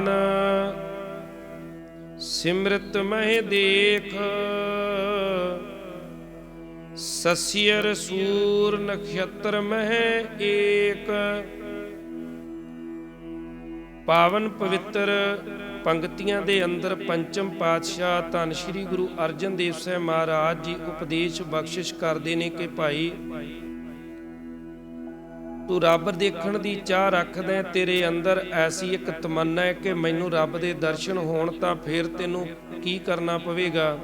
ਪੁਰਾਨ ਸਿਮਰਤ ਮਹਿ ਦੇਖ ਸਸਿਅਰ ਸੂਰ ਨਖਤਰ ਮਹਿ ਏਕ ਪਾਵਨ ਪਵਿੱਤਰ ਪੰਕਤੀਆਂ ਦੇ ਅੰਦਰ ਪੰਚਮ ਪਾਤਸ਼ਾਹ ਧੰਨ ਸ਼੍ਰੀ ਗੁਰੂ ਅਰਜਨ ਦੇਵ ਸਾਹਿਬ ਮਹਾਰਾਜ ਜੀ ਉਪਦੇਸ਼ ਬਖਸ਼ਿਸ਼ ਕਰਦੇ ਨੇ ਕਿ ਭਾਈ ਤੂੰ ਰੱਬ ਦੇਖਣ ਦੀ ਚਾਹ ਰੱਖਦਾ ਹੈ, ਤੇਰੇ ਅੰਦਰ ਐਸੀ ਇੱਕ ਤਮੰਨਾ ਹੈ ਕਿ ਮੈਨੂੰ ਰੱਬ ਦੇ ਦਰਸ਼ਨ ਹੋਣ ਤਾਂ ਫਿਰ ਤੈਨੂੰ ਕੀ ਕਰਨਾ ਪਵੇਗਾ?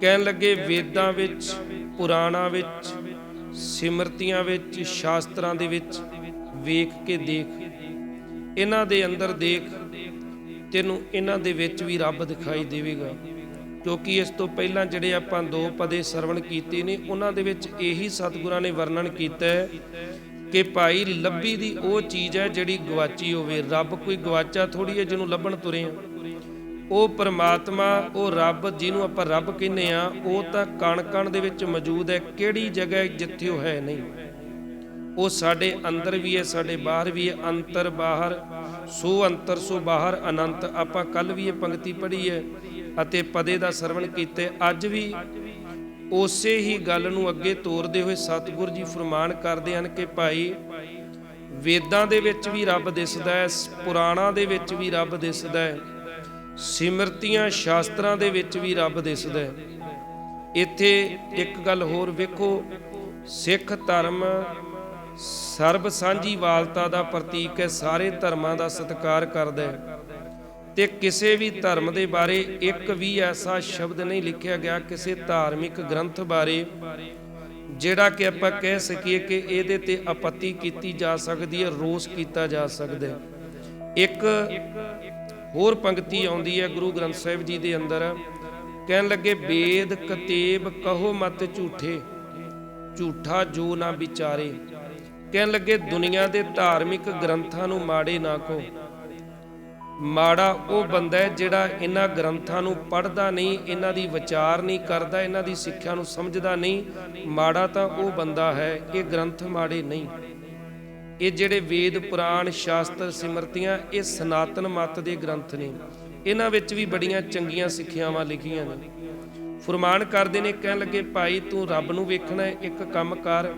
ਕਹਿਣ ਲੱਗੇ ਵੇਦਾਂ ਵਿੱਚ ਪੁਰਾਣਾਂ ਵਿੱਚ ਸਿਮਰਤੀਆਂ ਵਿੱਚ ਸ਼ਾਸਤਰਾਂ ਦੇ ਵਿੱਚ ਵੇਖ ਕੇ ਦੇਖ। ਇਹਨਾਂ ਦੇ ਅੰਦਰ ਦੇਖ ਤੈਨੂੰ ਇਹਨਾਂ ਦੇ ਵਿੱਚ ਵੀ ਰੱਬ ਦਿਖਾਈ ਦੇਵੇਗਾ। ਕਿਉਂਕਿ ਇਸ ਤੋਂ ਪਹਿਲਾਂ ਜਿਹੜੇ ਆਪਾਂ ਦੋ ਪਦੇ ਸਰਵਣ ਕੀਤੇ ਨੇ ਉਹਨਾਂ ਦੇ ਵਿੱਚ ਇਹੀ ਸਤਿਗੁਰਾਂ ਨੇ ਵਰਣਨ ਕੀਤਾ ਹੈ ਕਿ ਭਾਈ ਲੱਭੀ ਦੀ ਉਹ ਚੀਜ਼ ਹੈ ਜਿਹੜੀ ਗਵਾਚੀ ਹੋਵੇ। ਰੱਬ ਕੋਈ ਗਵਾਚਾ ਥੋੜੀ ਹੈ ਜਿਹਨੂੰ ਲੱਭਣ ਤੁਰੇ ਆ। ਉਹ ਪਰਮਾਤਮਾ, ਉਹ ਰੱਬ ਜਿਹਨੂੰ ਆਪਾਂ ਰੱਬ ਕਹਿੰਦੇ ਆ, ਉਹ ਤਾਂ ਕਣ ਕਣ ਦੇ ਵਿੱਚ ਮੌਜੂਦ ਹੈ। ਕਿਹੜੀ ਜਗ੍ਹਾ ਜਿੱਥੇ ਉਹ ਹੈ ਨਹੀਂ? ਉਹ ਸਾਡੇ ਅੰਦਰ ਵੀ ਹੈ, ਸਾਡੇ ਬਾਹਰ ਵੀ ਹੈ। ਅੰਤਰ ਬਾਹਰ, ਸੋ ਅੰਤਰ ਸੋ ਬਾਹਰ, ਅਨੰਤ। ਆਪਾਂ ਕੱਲ ਵੀ ਇਹ ਪੰਕਤੀ ਪੜ੍ਹੀ ਹੈ ਅਤੇ ਪਦੇ ਦਾ ਸਰਵਣ ਕੀਤੇ। ਅੱਜ ਵੀ ਉਸੇ ਹੀ ਗੱਲ ਨੂੰ ਅੱਗੇ ਤੋਰਦੇ ਹੋਏ ਸਤਿਗੁਰ ਜੀ ਫਰਮਾਨ ਕਰਦੇ ਹਨ ਕਿ ਭਾਈ, ਵੇਦਾਂ ਦੇ ਵਿੱਚ ਵੀ ਰੱਬ ਦਿਸਦਾ ਹੈ ਪੁਰਾਣਾਂ ਦੇ ਵਿੱਚ ਵੀ ਰੱਬ ਦਿਸਦਾ ਹੈ, ਸਿਮਰਤੀਆਂ ਸ਼ਾਸਤਰਾਂ ਦੇ ਵਿੱਚ ਵੀ ਰੱਬ ਦਿਸਦਾ ਹੈ। ਇੱਥੇ ਇੱਕ ਗੱਲ ਹੋਰ ਵੇਖੋ, ਸਿੱਖ ਧਰਮ ਸਰਬ ਸਾਂਝੀ ਵਾਲਤਾ ਦਾ ਪ੍ਰਤੀਕ ਹੈ, ਸਾਰੇ ਧਰਮਾਂ ਦਾ ਸਤਿਕਾਰ ਕਰਦਾ ਹੈ। ਤੇ ਕਿਸੇ ਵੀ ਧਰਮ ਦੇ ਬਾਰੇ ਇੱਕ ਵੀ ਐਸਾ ਸ਼ਬਦ ਨਹੀਂ ਲਿਖਿਆ ਗਿਆ ਕਿਸੇ ਧਾਰਮਿਕ ਗ੍ਰੰਥ ਬਾਰੇ, ਜਿਹੜਾ ਕਿ ਆਪਾਂ ਕਹਿ ਸਕੀਏ ਕਿ ਇਹਦੇ ਤੇ ਆਪੱਤੀ ਕੀਤੀ ਜਾ ਸਕਦੀ ਹੈ, ਰੋਸ ਕੀਤਾ ਜਾ ਸਕਦਾ ਹੈ। ਇੱਕ ਹੋਰ ਪੰਕਤੀ ਆਉਂਦੀ ਹੈ ਗੁਰੂ ਗ੍ਰੰਥ ਸਾਹਿਬ ਜੀ ਦੇ ਅੰਦਰ, ਕਹਿਣ ਲੱਗੇ, ਵੇਦ ਕਤੇਬ ਕਹੋ ਮਤ ਝੂਠੇ, ਝੂਠਾ ਜੋ ਨਾ ਵਿਚਾਰੇ। ਕਹਿਣ ਲੱਗੇ, ਦੁਨੀਆ ਦੇ ਧਾਰਮਿਕ ਗ੍ਰੰਥਾਂ ਨੂੰ ਮਾੜੇ ਨਾ ਕਹੋ। ਮਾੜਾ ਉਹ ਬੰਦਾ ਹੈ ਜਿਹੜਾ ਇਹਨਾਂ ਗ੍ਰੰਥਾਂ ਨੂੰ ਪੜ੍ਹਦਾ ਨਹੀਂ, ਇਹਨਾਂ ਦੀ ਵਿਚਾਰ ਨਹੀਂ ਕਰਦਾ, ਇਹਨਾਂ ਦੀ ਸਿੱਖਿਆ ਨੂੰ ਸਮਝਦਾ ਨਹੀਂ। ਮਾੜਾ ਤਾਂ ਉਹ ਬੰਦਾ ਹੈ, ਇਹ ਗ੍ਰੰਥ ਮਾੜੇ ਨਹੀਂ। ਇਹ ਜਿਹੜੇ ਵੇਦ, ਪੁਰਾਣ, ਸ਼ਾਸਤਰ, ਸਿਮਰਤੀਆਂ, ਇਹ ਸਨਾਤਨ ਮਤ ਦੇ ਗ੍ਰੰਥ ਨੇ। ਇਹਨਾਂ ਵਿੱਚ ਵੀ ਬੜੀਆਂ ਚੰਗੀਆਂ ਸਿੱਖਿਆਵਾਂ ਲਿਖੀਆਂ ਨੇ। ਫਰਮਾਨ ਕਰਦੇ ਨੇ, ਕਹਿਣ ਲੱਗੇ, ਭਾਈ, ਤੂੰ ਰੱਬ ਨੂੰ ਵੇਖਣਾ ਇੱਕ ਕੰਮ ਕਰ।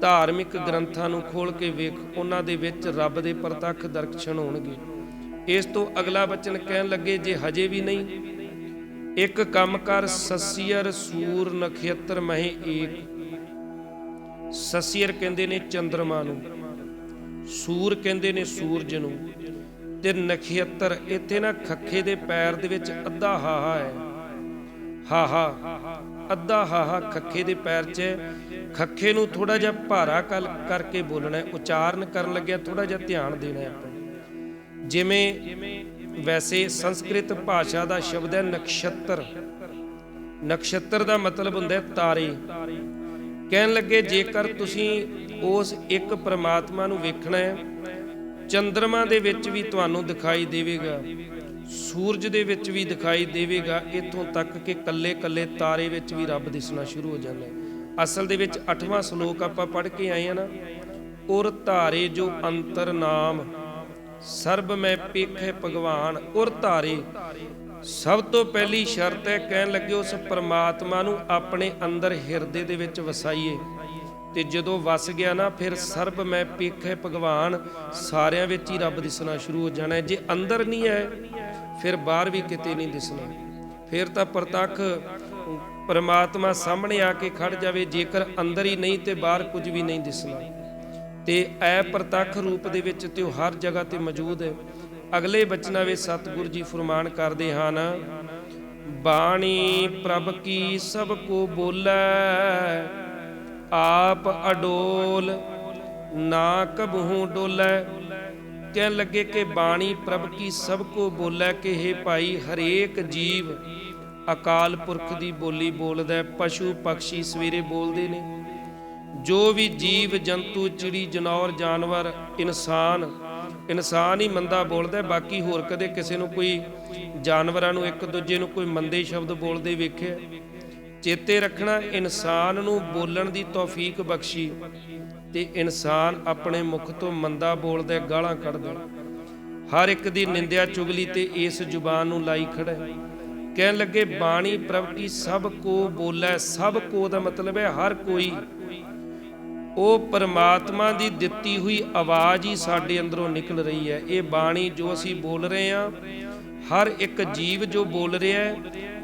ਧਾਰਮਿਕ ਗ੍ਰੰਥਾਂ ਨੂੰ ਖੋਲ ਕੇ ਵੇਖ, ਉਹਨਾਂ ਦੇ ਵਿੱਚ ਰੱਬ ਦੇ ਪ੍ਰਤੱਖ ਦਰਸ਼ਨ ਹੋਣਗੇ। ਇਸ ਤੋਂ ਅਗਲਾ ਬਚਨ ਕਹਿਣ ਲੱਗੇ, ਜੇ ਹਜੇ ਵੀ ਨਹੀਂ, ਇੱਕ ਕੰਮ ਕਰ ਸਸੀਰ ਸੂਰ ਨਖੇਤਰ ਮਹਿ ਏਕ। ਸਸੀਰ ਕਹਿੰਦੇ ਨੇ ਚੰਦਰਮਾ ਨੂੰ, ਸੂਰ ਕਹਿੰਦੇ ਨੇ ਸੂਰਜ ਨੂੰ, ਤੇ ਨਖੇਤਰ ਇੱਥੇ ਨਾ ਖੱਖੇ ਦੇ ਪੈਰ ਦੇ ਵਿੱਚ ਅੱਧਾ ਹਾਹਾ ਹੈ। ਹਾਹਾ, ਅੱਧਾ ਹਾਹਾ ਖੱਖੇ ਦੇ ਪੈਰ 'ਚ ਹੈ। ਖੱਖੇ ਨੂੰ ਥੋੜਾ ਜਿਹਾ ਭਾਰਾ ਕਰਕੇ ਬੋਲਣਾ ਹੈ, ਉਚਾਰਨ ਕਰਨ ਲੱਗਿਆ ਥੋੜਾ ਜਿਹਾ ਧਿਆਨ ਦੇਣਾ ਹੈ ਜਿਵੇਂ ਵੈਸੇ ਸੰਸਕ੍ਰਿਤ ਭਾਸ਼ਾ ਦਾ ਸ਼ਬਦ ਹੈ ਨਕਸ਼ਤਰ। ਨਕਸ਼ਤਰ ਦਾ ਮਤਲਬ ਹੁੰਦਾ ਹੈ ਤਾਰੇ। ਕਹਿਣ ਲੱਗੇ, ਜੇਕਰ ਤੁਸੀਂ ਉਸ ਇੱਕ ਪ੍ਰਮਾਤਮਾ ਨੂੰ ਵੇਖਣਾ ਹੈ ਚੰ드ਰਮਾ ਦੇ ਵਿੱਚ ਵੀ ਤੁਹਾਨੂੰ ਦਿਖਾਈ ਦੇਵੇਗਾ, ਸੂਰਜ ਦੇ ਵਿੱਚ ਵੀ ਦਿਖਾਈ ਦੇਵੇਗਾ, ਇਥੋਂ ਤੱਕ ਕਿ ਕੱਲੇ-ਕੱਲੇ ਤਾਰੇ ਵਿੱਚ ਵੀ ਰੱਬ ਦਿਸਣਾ ਸ਼ੁਰੂ ਹੋ ਜਾਂਦਾ ਹੈ। ਅਸਲ ਦੇ ਵਿੱਚ 8ਵਾਂ ਸ਼ਲੋਕ ਆਪਾਂ ਪੜ੍ਹ ਕੇ ਆਏ ਆ ਨਾ, ਔਰ ਧਾਰੇ ਜੋ ਅੰਤਰ ਨਾਮ ਸਰਬ ਮੈਂ ਪੇਖੇ ਭਗਵਾਨ, ਉਰ ਧਾਰੇ। ਸਭ ਤੋਂ ਪਹਿਲੀ ਸ਼ਰਤ ਹੈ, ਕਹਿਣ ਲੱਗੇ ਉਸ ਪਰਮਾਤਮਾ ਨੂੰ ਆਪਣੇ ਅੰਦਰ ਹਿਰਦੇ ਦੇ ਵਿੱਚ ਵਸਾਈਏ। ਤੇ ਜਦੋਂ ਵਸ ਗਿਆ ਨਾ, ਫਿਰ ਸਰਬ ਮੈਂ ਪੇਖੇ ਭਗਵਾਨ, ਸਾਰਿਆਂ ਵਿੱਚ ਹੀ ਰੱਬ ਦਿਸਣਾ ਸ਼ੁਰੂ ਹੋ ਜਾਣਾ ਜੇ ਅੰਦਰ ਨਹੀਂ ਹੈ, ਫਿਰ ਬਾਹਰ ਵੀ ਕਿਤੇ ਨਹੀਂ ਦਿਸਣਾ। ਫਿਰ ਤਾਂ ਪ੍ਰਤੱਖ ਪਰਮਾਤਮਾ ਸਾਹਮਣੇ ਆ ਕੇ ਖੜ ਜਾਵੇ, ਜੇਕਰ ਅੰਦਰ ਹੀ ਨਹੀਂ ਤੇ ਬਾਹਰ ਕੁਝ ਵੀ ਨਹੀਂ ਦਿਸਣਾ। ਤੇ ਐ ਪ੍ਰਤੱਖ ਰੂਪ ਦੇ ਵਿੱਚ ਤੇ ਉਹ ਹਰ ਜਗ੍ਹਾ ਤੇ ਮੌਜੂਦ ਹੈ। ਅਗਲੇ ਬਚਨਾਂ ਵਿੱਚ ਸਤਿਗੁਰੂ ਜੀ ਫਰਮਾਨ ਕਰਦੇ ਹਨ, ਬਾਣੀ ਪ੍ਰਭ ਕੀ ਸਭ ਕੋ ਬੋਲੇ, ਆਪ ਅਡੋਲ, ਨਾ ਕਬਹੂ ਡੋਲੇ। ਕਹਿਣ ਲੱਗੇ ਕਿ ਬਾਣੀ ਪ੍ਰਭ ਕੀ ਸਭ ਕੋ ਬੋਲੇ ਕਿ हे ਭਾਈ, ਹਰੇਕ ਜੀਵ ਅਕਾਲ ਪੁਰਖ ਦੀ ਬੋਲੀ ਬੋਲਦਾ ਪਸ਼ੂ ਪੰਛੀ ਸਵੇਰੇ ਬੋਲਦੇ ਨੇ। ਜੋ ਵੀ ਜੀਵ, ਜੰਤੂ, ਚਿੜੀ, ਜਨੌਰ, ਜਾਨਵਰ, ਇਨਸਾਨ ਇਨਸਾਨ ਹੀ ਮੰਦਾ ਬੋਲਦਾ ਬਾਕੀ ਹੋਰ ਕਦੇ ਕਿਸੇ ਨੂੰ ਕੋਈ ਜਾਨਵਰਾਂ ਨੂੰ ਇੱਕ ਦੂਜੇ ਨੂੰ ਕੋਈ ਮੰਦੇ ਸ਼ਬਦ ਬੋਲਦੇ ਵੇਖਿਆ ਚੇਤੇ ਰੱਖਣਾ, ਇਨਸਾਨ ਨੂੰ ਬੋਲਣ ਦੀ ਤੌਫੀਕ ਬਖਸ਼ੀ ਤੇ ਇਨਸਾਨ ਆਪਣੇ ਮੁਖ ਤੋਂ ਮੰਦਾ ਬੋਲਦਾ ਗਾਲਾਂ ਕੱਢਦਾ ਹਰ ਇੱਕ ਦੀ ਨਿੰਦਿਆ ਚੁਗਲੀ ਤੇ ਇਸ ਜ਼ੁਬਾਨ ਨੂੰ ਲਾਈ ਖੜਾ ਕਹਿਣ ਲੱਗੇ, ਬਾਣੀ ਪ੍ਰਭ ਕੀ ਸਭ ਕੋ ਬੋਲੇ, ਸਭ ਕੋ ਦਾ ਮਤਲਬ ਹੈ, ਹਰ ਕੋਈ ਉਹ ਪਰਮਾਤਮਾ ਦੀ ਦਿੱਤੀ ਹੋਈ ਆਵਾਜ਼ ਹੀ ਸਾਡੇ ਅੰਦਰੋਂ ਨਿਕਲ ਰਹੀ ਹੈ। ਇਹ ਬਾਣੀ ਜੋ ਅਸੀਂ ਬੋਲ ਰਹੇ ਹਾਂ, ਹਰ ਇੱਕ ਜੀਵ ਜੋ ਬੋਲ ਰਿਹਾ ਹੈ,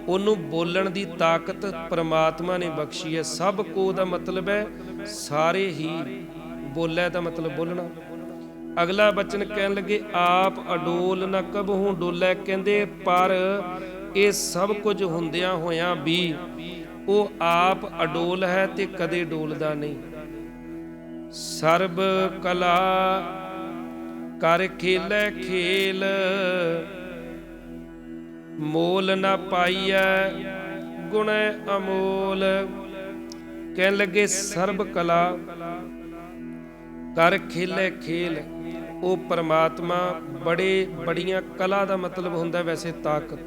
ਉਹਨੂੰ ਬੋਲਣ ਦੀ ਤਾਕਤ ਪਰਮਾਤਮਾ ਨੇ ਬਖਸ਼ੀ ਹੈ। ਸਭ ਕੋ ਦਾ ਮਤਲਬ ਹੈ, ਸਾਰੇ ਹੀ ਬੋਲੇ ਦਾ ਮਤਲਬ ਬੋਲਣਾ। ਅਗਲਾ ਬਚਨ ਕਹਿਣ ਲੱਗੇ, ਆਪ ਅਡੋਲ ਨ ਕਬਹੂ ਡੋਲੇ, ਕਹਿੰਦੇ, ਪਰ ਇਹ ਸਭ ਕੁਝ ਹੁੰਦਿਆਂ ਹੋਇਆਂ ਵੀ ਉਹ ਆਪ ਅਡੋਲ ਹੈ ਤੇ ਕਦੇ ਡੋਲਦਾ ਨਹੀਂ। ਸਰਬ ਕਲਾ ਕਰ ਖੇਲੇ ਖੇਲ। ਮੋਲ ਨਾ ਪਾਈਐ, ਗੁਣ ਅਮੋਲ। ਕਹਿਣ ਲੱਗੇ, ਸਰਬ ਕਲਾ ਕਰ ਖੇਲੇ ਖੇਲ। ਉਹ ਪਰਮਾਤਮਾ ਬੜੇ ਬੜੀਆਂ ਕਲਾ ਦਾ ਮਤਲਬ ਹੁੰਦਾ ਵੈਸੇ ਤਾਕਤ।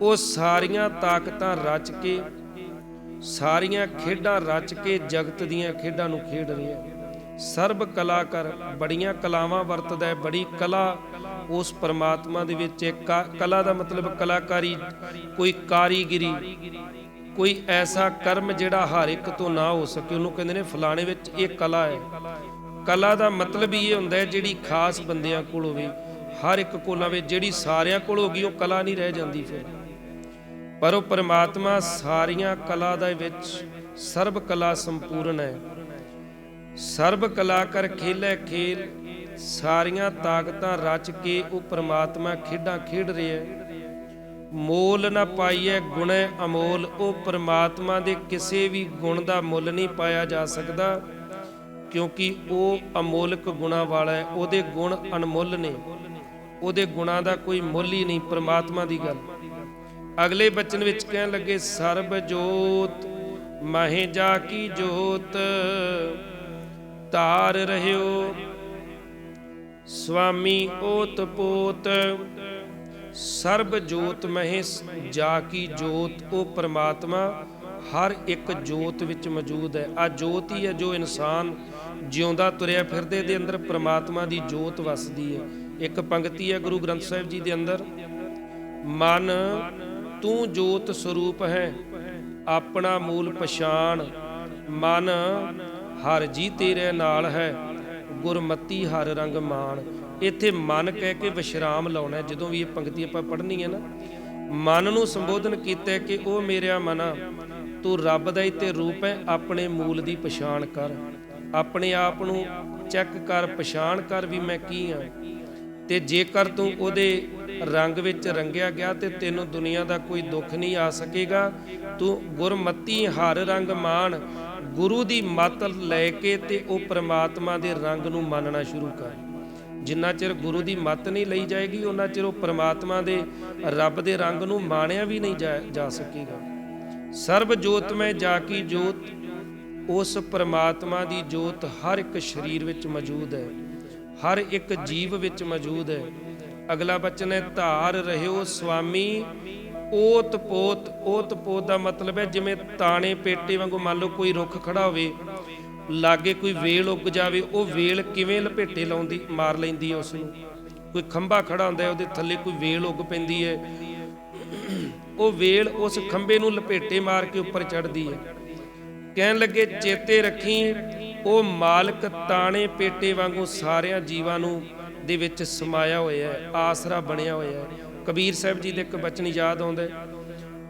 ਉਹ ਸਾਰੀਆਂ ਤਾਕਤਾਂ ਰਚ ਕੇ ਸਾਰੀਆਂ ਖੇਡਾਂ ਰਚ ਕੇ ਜਗਤ ਦੀਆਂ ਖੇਡਾਂ ਨੂੰ ਖੇਡ ਰਿਹਾ ਸਰਬ ਕਲਾਕਾਰ ਬੜੀਆਂ ਕਲਾਵਾਂ ਵਰਤਦਾ ਹੈ, ਬੜੀ ਕਲਾ ਉਸ ਪਰਮਾਤਮਾ ਦੇ ਵਿੱਚ ਹੈ। ਕਲਾ ਦਾ ਮਤਲਬ ਕਲਾਕਾਰੀ, ਕੋਈ ਕਾਰੀਗਰੀ, ਕੋਈ ਐਸਾ ਕਰਮ ਜਿਹੜਾ ਹਰ ਇੱਕ ਤੋਂ ਨਾ ਹੋ ਸਕੇ। ਉਹਨੂੰ ਕਹਿੰਦੇ ਨੇ ਫਲਾਣੇ ਵਿੱਚ ਇਹ ਕਲਾ ਹੈ। ਕਲਾ ਦਾ ਮਤਲਬ ਹੀ ਇਹ ਹੁੰਦਾ ਹੈ, ਜਿਹੜੀ ਖਾਸ ਬੰਦਿਆਂ ਕੋਲ ਹੋਵੇ, ਹਰ ਇੱਕ ਕੋਲ ਹੋਵੇ, ਜਿਹੜੀ ਸਾਰਿਆਂ ਕੋਲ ਹੋਗੀ ਉਹ ਕਲਾ ਨਹੀਂ ਰਹਿ ਜਾਂਦੀ ਫਿਰ। ਪਰ ਉਹ ਪਰਮਾਤਮਾ ਸਾਰੀਆਂ ਕਲਾ ਦੇ ਵਿੱਚ ਸਰਬ ਕਲਾ ਸੰਪੂਰਨ ਹੈ। ਸਰਬ ਕਲਾ ਕਰ ਖੇਲੇ ਖੇਲ, ਸਾਰੀਆਂ ਤਾਕਤਾਂ ਰਚ ਕੇ ਉਹ ਪਰਮਾਤਮਾ ਖੇਡਾਂ ਖੇਡ ਰਿਹਾ ਹੈ। ਮੋਲ ਨਾ ਪਾਈਐ ਗੁਣੈ ਅਮੋਲ, ਉਹ ਪਰਮਾਤਮਾ ਦੇ ਕਿਸੇ ਵੀ ਗੁਣ ਦਾ ਮੁੱਲ ਨਹੀਂ ਪਾਇਆ ਜਾ ਸਕਦਾ, ਕਿਉਂਕਿ ਉਹ ਅਮੋਲਕ ਗੁਣਾ ਵਾਲਾ ਹੈ, ਉਹਦੇ ਗੁਣ ਅਨਮੁੱਲ ਨੇ। ਉਹਦੇ ਗੁਣਾਂ ਦਾ ਕੋਈ ਮੁੱਲ ਹੀ ਨਹੀਂ, ਪਰਮਾਤਮਾ ਦੀ ਗੱਲ। ਅਗਲੇ ਬਚਨ ਵਿੱਚ ਕਹਿਣ ਲੱਗੇ, ਸਰਬ ਜੋਤ, ਮਹਿ ਜਾ ਕੀ ਜੋਤ, ਧਾਰ ਰਹਿਓ ਸੁਆਮੀ ਓਤ ਪੋਤ, ਸਰਬ ਜੋਤ ਮਹਿ ਜਾ ਕੀ ਜੋਤ। ਉਹ ਪ੍ਰਮਾਤਮਾ ਹਰ ਇੱਕ ਜੋਤ ਵਿੱਚ ਮੌਜੂਦ ਹੈ। ਆ ਜੋਤ ਹੀ ਹੈ ਜੋ ਇਨਸਾਨ ਜਿਉਂਦਾ ਤੁਰਿਆ ਫਿਰਦੇ ਦੇ ਅੰਦਰ ਪ੍ਰਮਾਤਮਾ ਦੀ ਜੋਤ ਵਸਦੀ ਹੈ। ਇੱਕ ਪੰਕਤੀ ਹੈ ਗੁਰੂ ਗ੍ਰੰਥ ਸਾਹਿਬ ਜੀ ਦੇ ਅੰਦਰ, ਮਨ ਤੂੰ ਜੋਤ ਸਰੂਪ ਹੈ, ਆਪਣਾ ਮੂਲ ਪਛਾਣ, ਮਨ ਹਰ ਜੀ ਤੇਰੇ ਨਾਲ ਹੈ, ਗੁਰਮਤੀ ਹਰ ਰੰਗ ਮਾਣ। ਇੱਥੇ ਮਨ ਕਹਿ ਕੇ ਵਿਸ਼ਰਾਮ ਲਾਉਣਾ, ਜਦੋਂ ਵੀ ਇਹ ਪੰਕਤੀ ਆਪਾਂ ਪੜ੍ਹਨੀ ਹੈ ਨਾ, ਮਨ ਨੂੰ ਸੰਬੋਧਨ ਕੀਤਾ ਕਿ ਉਹ ਮੇਰਿਆ ਮਨਾ ਤੂੰ ਰੱਬ ਦਾ ਹੀ ਤੇ ਰੂਪ ਹੈ, ਆਪਣੇ ਮੂਲ ਦੀ ਪਛਾਣ ਕਰ। ਆਪਣੇ ਆਪ ਨੂੰ ਚੈੱਕ ਕਰ, ਪਛਾਣ ਕਰ ਵੀ ਮੈਂ ਕੀ ਹਾਂ ਤੇ ਜੇਕਰ ਤੂੰ ਉਹਦੇ ਰੰਗ ਵਿੱਚ ਰੰਗਿਆ ਗਿਆ ਤੇ ਤੈਨੂੰ ਦੁਨੀਆ ਦਾ ਕੋਈ ਦੁੱਖ ਨਹੀਂ ਆ ਸਕੇਗਾ। ਤੂੰ ਗੁਰਮਤੀ ਹਰ ਰੰਗ ਮਾਣ, ਗੁਰੂ ਦੀ ਮੱਤ ਲੈ ਕੇ ਤੇ ਉਹ ਪ੍ਰਮਾਤਮਾ ਦੇ ਰੰਗ ਨੂੰ ਮੰਨਣਾ ਸ਼ੁਰੂ ਕਰ। ਜਿੰਨਾ ਚਿਰ ਗੁਰੂ ਦੀ ਮੱਤ ਨਹੀਂ ਲਈ ਜਾਏਗੀ ਉਹਨਾਂ ਚਿਰ ਉਹ ਪ੍ਰਮਾਤਮਾ ਦੇ ਰੱਬ ਦੇ ਰੰਗ ਨੂੰ ਮਾਣਿਆ ਵੀ ਨਹੀਂ ਜਾ- ਜਾ ਸਕੇਗਾ। ਸਰਬ ਜੋਤ ਮੈਂ ਜਾ ਕੀ ਜੋਤ, ਉਸ ਪ੍ਰਮਾਤਮਾ ਦੀ ਜੋਤ ਹਰ ਇੱਕ ਸਰੀਰ ਵਿੱਚ ਮੌਜੂਦ ਹੈ, ਹਰ ਇੱਕ ਜੀਵ ਵਿੱਚ ਮੌਜੂਦ ਹੈ। ਅਗਲਾ ਬਚਨ ਹੈ, ਧਾਰ ਰਹਿਓ ਸੁਆਮੀ ਓਤ ਪੋਤ ਓਤ ਪੋਤ ਦਾ ਮਤਲਬ ਹੈ, ਜਿਵੇਂ ਤਾਣੇ ਪੇਟੇ ਵਾਂਗੂ ਮੰਨ ਲਓ ਕੋਈ ਰੁੱਖ ਖੜਾ ਹੋਵੇ, ਲਾਗੇ ਕੋਈ ਵੇਲ ਉੱਗ ਜਾਵੇ, ਉਹ ਵੇਲ ਕਿਵੇਂ ਲਪੇਟੇ ਲਾਉਂਦੀ, ਮਾਰ ਲੈਂਦੀ ਹੈ ਉਸ ਨੂੰ ਕੋਈ ਖੰਭਾ ਖੜਾ ਹੁੰਦਾ ਉਹਦੇ ਥੱਲੇ ਕੋਈ ਵੇਲ ਉੱਗ ਪੈਂਦੀ ਹੈ। ਉਹ ਵੇਲ ਉਸ ਖੰਭੇ ਨੂੰ ਲਪੇਟੇ ਮਾਰ ਕੇ ਉੱਪਰ ਚੜਦੀ ਹੈ। ਕਹਿਣ ਲੱਗੇ, ਚੇਤੇ ਰੱਖੀ, ਉਹ ਮਾਲਕ ਤਾਣੇ ਪੇਟੇ ਵਾਂਗੂ ਸਾਰਿਆਂ ਜੀਵਾਂ ਨੂੰ ਦੇ ਵਿੱਚ ਸਮਾਇਆ ਹੋਇਆ ਹੈ, ਆਸਰਾ ਬਣਿਆ ਹੋਇਆ ਹੈ। ਕਬੀਰ ਸਾਹਿਬ ਜੀ ਦੇ ਇੱਕ ਬਚਨ ਯਾਦ ਆਉਂਦਾ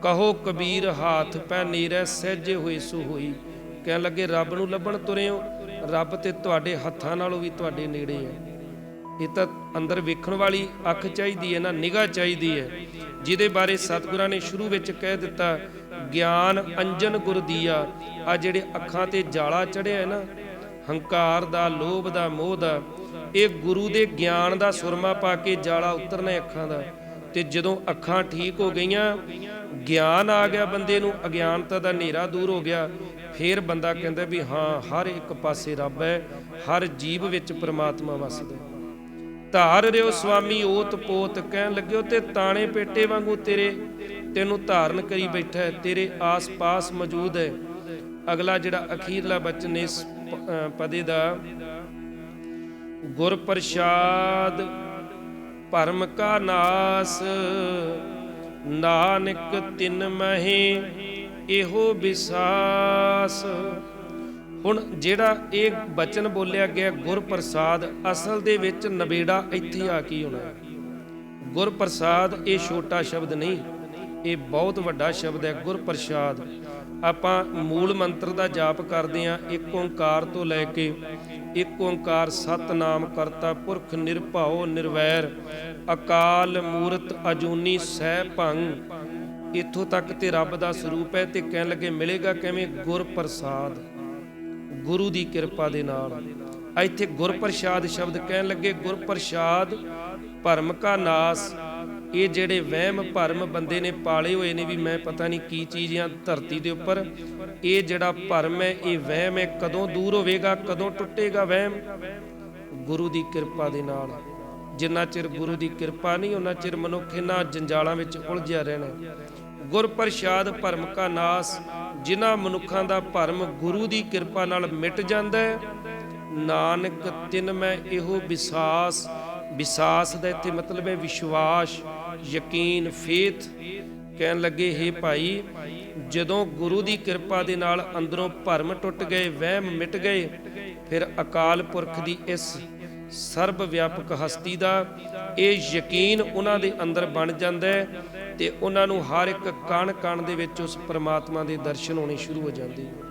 ਕਹੋ ਕਬੀਰ ਹਾਥ ਪੈ ਨੀਰੈ, ਸਹਿਜੇ ਹੋਈ ਸੋ ਹੋਈ। ਕਹਿਣ ਲੱਗੇ, ਰੱਬ ਨੂੰ ਲੱਭਣ ਤੁਰੇ ਹੋ ਰੱਬ ਤੇ ਤੁਹਾਡੇ ਹੱਥਾਂ ਨਾਲੋਂ ਵੀ ਤੁਹਾਡੇ ਨੇੜੇ ਹੈ। ਇਹ ਤਾਂ ਅੰਦਰ ਵੇਖਣ ਵਾਲੀ ਅੱਖ ਚਾਹੀਦੀ ਹੈ ਨਾ, ਨਿਗਾਹ ਚਾਹੀਦੀ ਹੈ। ਜਿਹਦੇ ਬਾਰੇ ਸਤਿਗੁਰਾਂ ਨੇ ਸ਼ੁਰੂ ਵਿੱਚ ਕਹਿ ਦਿੱਤਾ, ਗਿਆਨ ਅੰਜਨ ਗੁਰ ਦੀਆ। ਆ ਜਿਹੜੇ ਅੱਖਾਂ ਤੇ ਜਾਲਾ ਚੜਿਆ ਹੈ ਨਾ, ਹੰਕਾਰ ਦਾ, ਲੋਭ ਦਾ, ਮੋਹ ਦਾ ਇਹ ਗੁਰੂ ਦੇ ਗਿਆਨ ਦਾ ਸੁਰਮਾ ਪਾ ਕੇ ਜਾਲਾ ਉਤਰਨਾ ਅੱਖਾਂ ਦਾ। ਤੇ ਜਦੋਂ ਅੱਖਾਂ ਠੀਕ ਹੋ ਗਈਆਂ, ਗਿਆਨ ਆ ਗਿਆ ਬੰਦੇ ਨੂੰ, ਅਗਿਆਨਤਾ ਦਾ ਹਨੇਰਾ ਦੂਰ ਹੋ ਗਿਆ। ਫਿਰ ਬੰਦਾ ਕਹਿੰਦਾ ਵੀ ਹਾਂ, ਹਰ ਇੱਕ ਪਾਸੇ ਰੱਬ ਹੈ, ਹਰ ਜੀਵ ਵਿੱਚ ਪ੍ਰਮਾਤਮਾ ਵਸਦਾ ਧਾਰ ਰਿਓ ਸੁਆਮੀ ਓਤ ਪੋਤ ਕਹਿਣ ਲੱਗਿਓ ਤੇ ਤਾਣੇ ਪੇਟੇ ਵਾਂਗੂ ਤੇਰੇ, ਤੈਨੂੰ ਧਾਰਨ ਕਰੀ ਬੈਠਾ ਹੈ, ਤੇਰੇ ਆਸ-ਪਾਸ ਮੌਜੂਦ ਹੈ। ਅਗਲਾ ਜਿਹੜਾ ਅਖੀਰਲਾ ਬਚਨ ਇਸ ਪਦੇ ਦਾ ਗੁਰ ਪ੍ਰਸਾਦ, ਭਰਮ ਕਾ ਨਾਸ, ਨਾਨਕ ਤਿਨ ਮਹੇ ਇਹੋ ਵਿਸਾਸ। ਹੁਣ ਜਿਹੜਾ ਇਹ ਬਚਨ ਬੋਲਿਆ ਗਿਆ ਗੁਰ ਪ੍ਰਸਾਦ, ਅਸਲ ਦੇ ਵਿੱਚ ਨਵੇੜਾ ਇੱਥੇ ਆ ਕੀ ਹੋਣਾ? ਹੈ ਗੁਰ ਪ੍ਰਸਾਦ ਇਹ ਛੋਟਾ ਸ਼ਬਦ ਨਹੀਂ, ਇਹ ਬਹੁਤ ਵੱਡਾ ਸ਼ਬਦ ਹੈ ਗੁਰ ਪ੍ਰਸਾਦ। ਆਪਾਂ ਮੂਲ ਮੰਤਰ ਦਾ ਜਾਪ ਕਰਦੇ ਹਾਂ, ਇੱਕ ਓੰਕਾਰ ਤੋਂ ਲੈ ਕੇ ਇੱਕ ਓੰਕਾਰ ਸਤਨਾਮ ਕਰਤਾ ਪੁਰਖ ਨਿਰਭਉ ਨਿਰਵੈਰ, ਅਕਾਲ ਮੂਰਤ ਅਜੂਨੀ ਸਹਿ ਭੰਗ। ਇੱਥੋਂ ਤੱਕ ਤੇ ਰੱਬ ਦਾ ਸਰੂਪ ਹੈ ਤੇ ਕਹਿਣ ਲੱਗੇ, ਮਿਲੇਗਾ ਕਿਵੇਂ? ਗੁਰ ਪ੍ਰਸਾਦ ਗੁਰੂ ਦੀ ਕਿਰਪਾ ਦੇ ਨਾਲ। ਆ ਇੱਥੇ ਗੁਰਪ੍ਰਸਾਦ ਸ਼ਬਦ ਕਹਿਣ ਲੱਗੇ, ਗੁਰਪ੍ਰਸਾਦ ਭਰਮ ਕਾ ਨਾਸ ਇਹ ਜਿਹੜੇ ਵਹਿਮ ਭਰਮ ਬੰਦੇ ਨੇ ਪਾਲੇ ਹੋਏ ਨੇ ਵੀ ਮੈਂ ਪਤਾ ਨਹੀਂ ਕੀ ਚੀਜ਼ ਆ ਧਰਤੀ ਦੇ ਉੱਪਰ, ਇਹ ਜਿਹੜਾ ਭਰਮ ਹੈ, ਇਹ ਵਹਿਮ ਹੈ, ਕਦੋਂ ਦੂਰ ਹੋਵੇਗਾ, ਕਦੋਂ ਟੁੱਟੇਗਾ ਵਹਿਮ? ਗੁਰੂ ਦੀ ਕਿਰਪਾ ਦੇ ਨਾਲ। ਜਿੰਨਾ ਚਿਰ ਗੁਰੂ ਦੀ ਕਿਰਪਾ ਨਹੀਂ ਉਹਨਾਂ ਚਿਰ ਮਨੁੱਖ ਇਹਨਾਂ ਜੰਜਾਲਾਂ ਵਿੱਚ ਉਲਝਿਆ ਰਹਿਣਾ ਗੁਰ ਪ੍ਰਸਾਦ ਭਰਮ ਕਾ ਨਾਸ, ਜਿਨ੍ਹਾਂ ਮਨੁੱਖਾਂ ਦਾ ਭਰਮ ਗੁਰੂ ਦੀ ਕਿਰਪਾ ਨਾਲ ਮਿਟ ਜਾਂਦਾ ਹੈ, ਨਾਨਕ ਤਿਨ ਮੈਂ ਇਹੋ ਵਿਸਾਸ ਵਿਸਾਸ ਦਾ ਇੱਥੇ ਮਤਲਬ ਹੈ ਵਿਸ਼ਵਾਸ। ਯਕੀਨ ਫੇਥ ਕਹਿਣ ਲੱਗੇ, ਹੇ ਭਾਈ, ਜਦੋਂ ਗੁਰੂ ਦੀ ਕਿਰਪਾ ਦੇ ਨਾਲ ਅੰਦਰੋਂ ਭਰਮ ਟੁੱਟ ਗਏ, ਵਹਿਮ ਮਿਟ ਗਏ, ਫਿਰ ਅਕਾਲ ਪੁਰਖ ਦੀ ਇਸ ਸਰਬ ਵਿਆਪਕ ਹਸਤੀ ਦਾ ਇਹ ਯਕੀਨ ਉਹਨਾਂ ਦੇ ਅੰਦਰ ਬਣ ਜਾਂਦਾ ਹੈ ਤੇ ਉਹਨਾਂ ਨੂੰ ਹਰ ਇੱਕ ਕਣ ਕਣ ਦੇ ਵਿੱਚ ਉਸ ਪ੍ਰਮਾਤਮਾ ਦੇ ਦਰਸ਼ਨ ਹੋਣੇ ਸ਼ੁਰੂ ਹੋ ਜਾਂਦੇ ਨੇ।